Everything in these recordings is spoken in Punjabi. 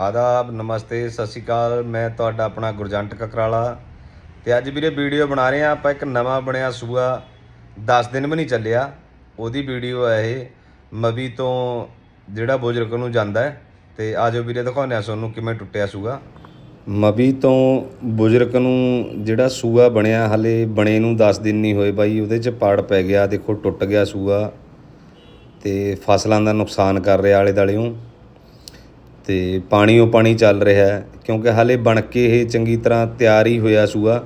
ਆਦਾਬ, ਨਮਸਤੇ, ਸਤਿ ਸ਼੍ਰੀ ਅਕਾਲ। ਮੈਂ ਤੁਹਾਡਾ ਆਪਣਾ ਗੁਰਜੰਟ ਕਕਰਾਲਾ। ਤੇ ਅੱਜ ਵੀਰੇ ਵੀਡੀਓ ਬਣਾ ਰਹੇ ਆ ਆਪਾਂ ਇੱਕ ਨਵਾਂ ਬਣਿਆ ਸੂਆ। 10 ਦਿਨ ਵੀ ਨਹੀਂ ਚੱਲਿਆ। ਉਹਦੀ ਵੀਡੀਓ ਹੈ ਇਹ, ਮਵੀ ਤੋਂ ਜਿਹੜਾ ਬੁਜ਼ਰਗ ਨੂੰ ਜਾਂਦਾ ਹੈ। ਤੇ ਆਜੋ ਵੀਰੇ, ਦਿਖਾਉਂਦੇ ਆ ਤੁਹਾਨੂੰ ਕਿਵੇਂ ਟੁੱਟਿਆ ਸੂਆ। ਮਵੀ ਤੋਂ ਬੁਜ਼ਰਗ ਨੂੰ ਜਿਹੜਾ ਸੂਆ ਬਣਿਆ, ਹਲੇ ਬਣੇ ਨੂੰ 10 ਦਿਨ ਨਹੀਂ ਹੋਏ ਬਾਈ। ਉਹਦੇ 'ਚ ਪਾੜ ਪੈ ਗਿਆ, ਦੇਖੋ, ਟੁੱਟ ਗਿਆ ਸੂਆ। ਤੇ ਫਸਲਾਂ ਦਾ ਨੁਕਸਾਨ ਕਰ ਰਿਹਾ ਆਲੇ ਦੁਆਲੇੋਂ ਅਤੇ ਪਾਣੀ ਉਹ ਪਾਣੀ ਚੱਲ ਰਿਹਾ ਕਿਉਂਕਿ ਹਾਲੇ ਬਣ ਕੇ ਇਹ ਚੰਗੀ ਤਰ੍ਹਾਂ ਤਿਆਰ ਹੀ ਹੋਇਆ ਸੂਆ।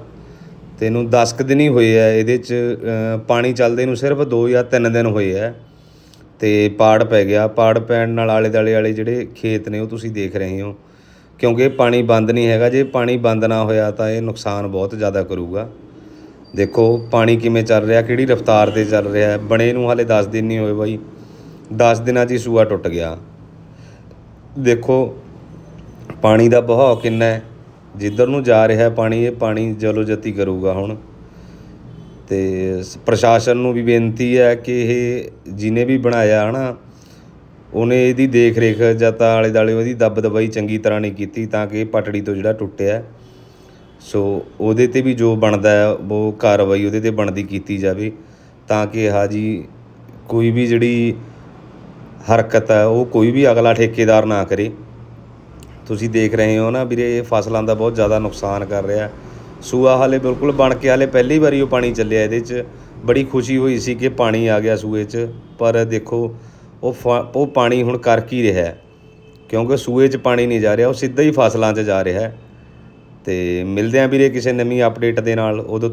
ਅਤੇ ਇਹਨੂੰ ਦਸ ਕੁ ਦਿਨ ਹੀ ਹੋਏ ਹੈ ਇਹਦੇ ਚ ਪਾਣੀ ਚੱਲਦੇ ਨੂੰ ਸਿਰਫ ਦੋ ਜਾਂ ਤਿੰਨ ਦਿਨ ਹੋਏ ਹੈ ਅਤੇ ਪਾੜ ਪੈ ਗਿਆ, ਪਾੜ ਪੈਣ ਨਾਲ ਆਲੇ ਦੁਆਲੇ ਵਾਲੇ ਜਿਹੜੇ ਖੇਤ ਨੇ ਉਹ ਤੁਸੀਂ ਦੇਖ ਰਹੇ ਹੋ। ਕਿਉਂਕਿ ਪਾਣੀ ਬੰਦ ਨਹੀਂ ਹੈਗਾ, ਜੇ ਪਾਣੀ ਬੰਦ ਨਾ ਹੋਇਆ ਤਾਂ ਇਹ ਨੁਕਸਾਨ ਬਹੁਤ ਜ਼ਿਆਦਾ ਕਰੂਗਾ। ਦੇਖੋ, ਪਾਣੀ ਕਿਵੇਂ ਚੱਲ ਰਿਹਾ, ਕਿਹੜੀ ਰਫ਼ਤਾਰ ਤੇ ਚੱਲ ਰਿਹਾ ਬਣੇ ਨੂੰ ਹਾਲੇ 10 ਦਿਨ ਨਹੀਂ ਹੋਏ ਬਾਈ। 10 ਦਿਨਾਂ 'ਚ ਹੀ ਸੂਆ ਟੁੱਟ ਗਿਆ। ਦੇਖੋ, ਪਾਣੀ ਦਾ ਬਹਾਅ ਕਿੰਨਾ ਹੈ। ਜਿੱਧਰ ਨੂੰ ਜਾ ਰਿਹਾ ਪਾਣੀ, ਇਹ ਪਾਣੀ ਜਲੋ ਜਤੀ ਕਰੂਗਾ ਹੁਣ। ਤੇ ਪ੍ਰਸ਼ਾਸਨ ਨੂੰ ਵੀ ਬੇਨਤੀ ਹੈ ਕਿ ਇਹ ਜਿਹਨੇ ਵੀ ਬਣਾਇਆ ਹਨਾ, ਉਹਨੇ ਇਹਦੀ ਦੇਖ ਰੇਖ ਜਾਂ ਤਾਂ ਆਲੇ ਦਾਲੇ ਉਹਦੀ ਦੱਬ ਦਬਾਈ ਚੰਗੀ ਤਰ੍ਹਾਂ ਨਹੀਂ ਕੀਤੀ ਤਾਂ ਕਿ ਇਹ ਪਟੜੀ ਤੋਂ ਜਿਹੜਾ ਟੁੱਟਿਆ। ਸੋ ਉਹਦੇ ਤੇ ਵੀ ਜੋ ਬਣਦਾ ਹੈ, ਉਹ ਕਾਰਵਾਈ ਉਹਦੇ ਤੇ ਬਣਦੀ ਕੀਤੀ ਜਾਵੇ ਤਾਂ ਕਿ ਹਾਜੀ ਕੋਈ ਵੀ ਜਿਹੜੀ ਹਰਕਤ ਹੈ, ਉਹ ਕੋਈ ਵੀ ਅਗਲਾ ਠੇਕੇਦਾਰ ਨਾ ਕਰੇ। ਤੁਸੀਂ ਦੇਖ ਰਹੇ ਹੋ ਨਾ ਵੀਰੇ, ਇਹ ਫਸਲਾਂ ਦਾ ਬਹੁਤ ਜ਼ਿਆਦਾ ਨੁਕਸਾਨ ਕਰ ਰਿਹਾ। ਸੂਆ ਹਾਲੇ ਬਿਲਕੁਲ ਬਣ ਕੇ ਹਾਲੇ ਪਹਿਲੀ ਵਾਰੀ ਉਹ ਪਾਣੀ ਚੱਲਿਆ ਇਹਦੇ 'ਚ। ਬੜੀ ਖੁਸ਼ੀ ਹੋਈ ਸੀ ਕਿ ਪਾਣੀ ਆ ਗਿਆ ਸੂਏ 'ਚ, ਪਰ ਦੇਖੋ, ਉਹ ਫ- ਉਹ ਪਾਣੀ ਹੁਣ ਕਰ ਕੀ ਰਿਹਾ ਕਿਉਂਕਿ ਸੂਏ 'ਚ ਪਾਣੀ ਨਹੀਂ ਜਾ ਰਿਹਾ, ਉਹ ਸਿੱਧਾ ਹੀ ਫਸਲਾਂ 'ਚ ਜਾ ਰਿਹਾ ਹੈ। ਤੇ ਮਿਲਦੇ ਆਂ ਵੀਰੇ ਕਿਸੇ ਨਵੀਂ ਅਪਡੇਟ ਦੇ ਨਾਲ, ਉਦੋਂ